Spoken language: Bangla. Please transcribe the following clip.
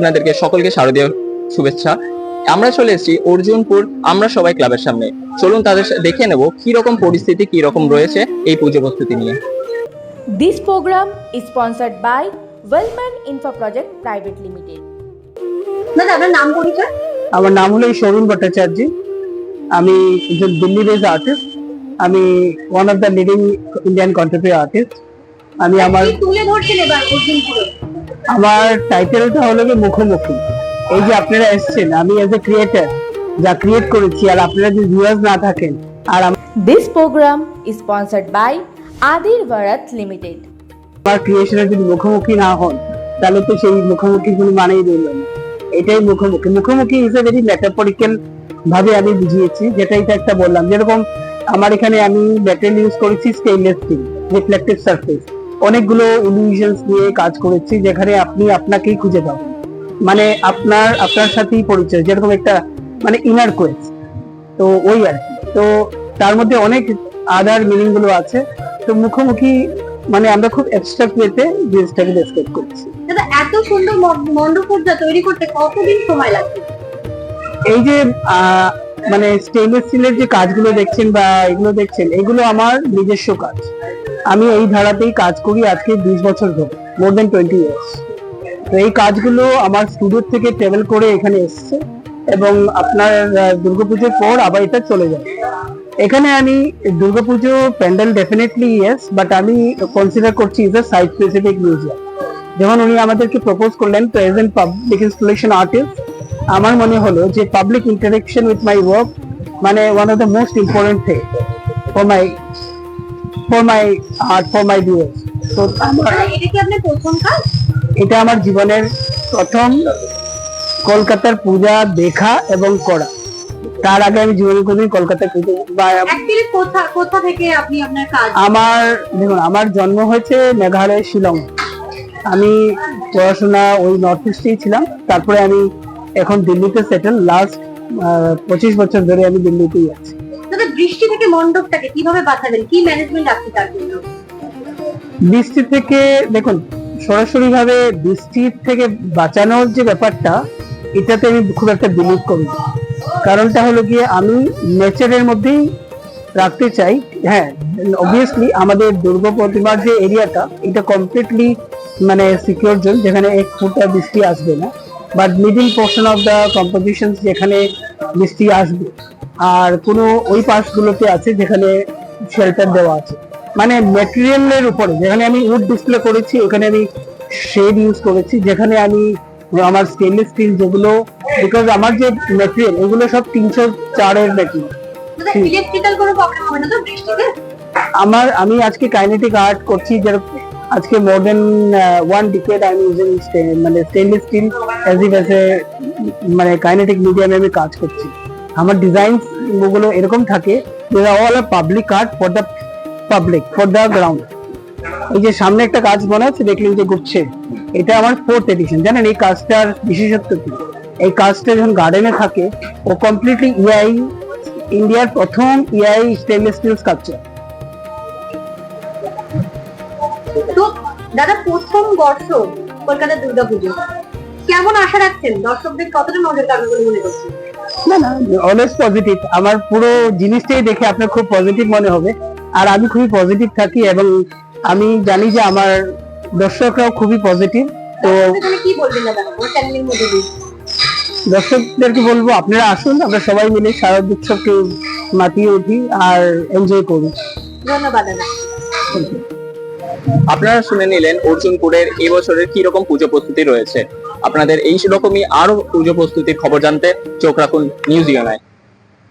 আপনাদেরকে সকলকে শারদীয় শুভেচ্ছা। আমরা চলে এসেছি অর্জুনপুর আমরা সবাই ক্লাবের সামনে। চলুন তাদের দেখে নেব কি রকম পরিস্থিতি কি রকম রয়েছে এই পুজো প্রস্তুতি নিয়ে। This program is sponsored by Wellman Infra Project Private Limited. দাদা আপনার নাম পরিচয়? আমার নাম হলো সৌমিন ভট্টাচার্য। আমি একজন দিল্লি বেস আর্টিস্ট আমি one of the leading Indian contemporary artist আমি আমার তুলে ধরছেন এবার অর্জুনপুরে। আমার টাইটেলটা হলো কি মুখোমুখি। এই যে আপনারা এসেছেন আমি এজ এ ক্রিয়েটার যা ক্রিয়েট করেছি আর আপনারা যদি ভিউয়ার্স না থাকেন আর this programme is sponsored by Adir Bharat Limited. আমার ক্রিয়েশনের যদি মুখোমুখি না হন তাহলে তো সেই মুখোমুখি কোনো মানেই রইল না। এটাই মুখোমুখি। মুখোমুখি ইজ এ ভেরি মেটাফরিক্যাল ভাবে আমি বুঝিয়েছি যেটা এটা একটা বললাম। যেরকম আমার এখানে আমি ম্যাটেরিয়াল ইউজ করেছি স্টেইনলেস স্টিল রিফ্লেক্টিভ সারফেস অনেকগুলো ইলিউশনস নিয়ে কাজ করেছি যেখানে আপনি আপনাকেই খুঁজে পাবেন। মানে আপনার আপনার সাথেই পরিচয় যেরকম একটা মানে ইনার কোয়েস্ট তো ওই আর কি। তো তার মধ্যে অনেক আদার মিনিংগুলো আছে। তো মুখোমুখি মানে আমরা খুব অ্যাবস্ট্রাক্ট ওয়েতে জিনিসটাকে ডেসক্রাইব করছি। দাদা এত সুন্দর ম- মণ্ডপসজ্জা তৈরি করতে কতদিন সময় লাগছে এই যে আহ, মানে স্টেনলেস স্টিলের যে কাজগুলো দেখছেন বা এগুলো দেখছেন এগুলো আমার নিজস্ব কাজ। আমি এই ধারাতেই কাজ করি আজকে বিশ বছর ধরে মোর দেন টোয়েন্টি ইয়ার্স তো এই কাজগুলো আমার স্টুডিও থেকে ট্রাভেল করে এখানে এসছে এবং আপনার দুর্গাপুজোর পর আবার এটা চলে যায় এখানে আমি Durga Puja pandal definitely yes but আমি কনসিডার করছি is a site specific museum যেমন উনি আমাদেরকে প্রপোজ করলেন প্রেজেন্ট পাবলিক ইনস্টলেশন আর্টিস্ট আমার মনে হলো যে public interaction with my work মানে one of the most important thing for my for my art for my viewers তো আমার এটা কি আপনার প্রথম কাজ? এটা আমার জীবনের প্রথম কলকাতার পূজা দেখা এবং করা। তার আগে আমি জীবনে কোনোদিন বা অ্যাকচুয়ালি কোথা থেকে আপনি আপনার কাজ? আমার দেখুন আমার জন্ম হয়েছে মেঘালয় শিলং। আমি পড়াশোনা ওই নর্থ ইস্টেই ছিলাম। তারপরে আমি এখন দিল্লিতে সেটেল লাস্ট পঁচিশ বছর ধরে আমি দিল্লিতেই আছি। বৃষ্টি থেকে মণ্ডপটাকে কীভাবে বাঁচাবেন কি ম্যানেজমেন্ট আছে তার জন্য? বৃষ্টি থেকে, দেখুন সরাসরি ভাবে বৃষ্টির থেকে বাঁচানোর যে ব্যাপারটা, এটাতে আমি খুব একটা বিলিভ করি কারণটা হলো গিয়ে আমি নেচারের মধ্যেই রাখতে চাই। হ্যাঁ অবভিয়াসলি আমাদের দুর্গা প্রতিমার যে এরিয়াটা এটা কমপ্লিটলি মানে সিকিউর জোন যেখানে এক ফুটা বৃষ্টি আসবে না। But middle portion of the composition যেখানে বৃষ্টি আসবে আর কোনো ওই পাশগুলোতে আছে যেখানে শেল্টার দেওয়া আছে? মানে ম্যাটেরিয়ালের উপরে যেখানে আমি উড ডিসপ্লে করেছি ওখানে আমি শেড ইউজ করেছি যেখানে আমি আমার স্টেনলেস স্টিল যেগুলো বিকজ আমার যে ম্যাটেরিয়াল ওগুলো সব তিনশো চারের ম্যাটেরিয়াল দাদা হুম। ইলেকট্রিক্যাল কোনো প্রবলেম হবে না তো বৃষ্টিতে? আমার আমি আজকে কাইনেটিক আর্ট করছি যার আজকে more than one decade I using মানে stainless steel as as a মানে কাইনেটিক মিডিয়ামে আমি কাজ করছি। আমার ডিজাইনগুলো এরকম থাকে যে all are public art for the public for the ground এই যে সামনে একটা কাজ মনে আছে, দেখলেন যে ঘুরছে। এটা আমার ফোর্থ এডিশন জানেন এই কাজটার বিশেষত্ব কি? এই কাজটা যখন গার্ডেনে থাকে, ও কমপ্লিটলি ইআই ইন্ডিয়ার প্রথম ইআই স্টেনলেস স্টিল তো দাদা, প্রথম দর্শক কলকাতা দুর্গাপুজো, কেমন আশা রাখছেন? দর্শকদের কতটা নজর কাড়বে বলে মনে করছেন? না না অলওয়েজ পজিটিভ আমার পুরো জিনিসটাই দেখে আপনার খুব পজিটিভ মনে হবে। আর আমি খুবই পজিটিভ থাকি এবং আমি জানি যে আমার দর্শকরাও খুবই পজিটিভ তো কি বলবেন দর্শকদেরকে বলব আপনারা আসুন আমরা সবাই মিলে শারদ উৎসবকে মাতিয়ে উঠি আর এনজয় করি। ধন্যবাদ আপনারা শুনে নিলেন অর্জুনপুরের এবছরের বছরের কি রকম পুজো প্রস্তুতি রয়েছে। আপনাদের এই রকমই আরও পুজো প্রস্তুতির খবর জানতে চোখ রাখুন নিউজ ইউনায়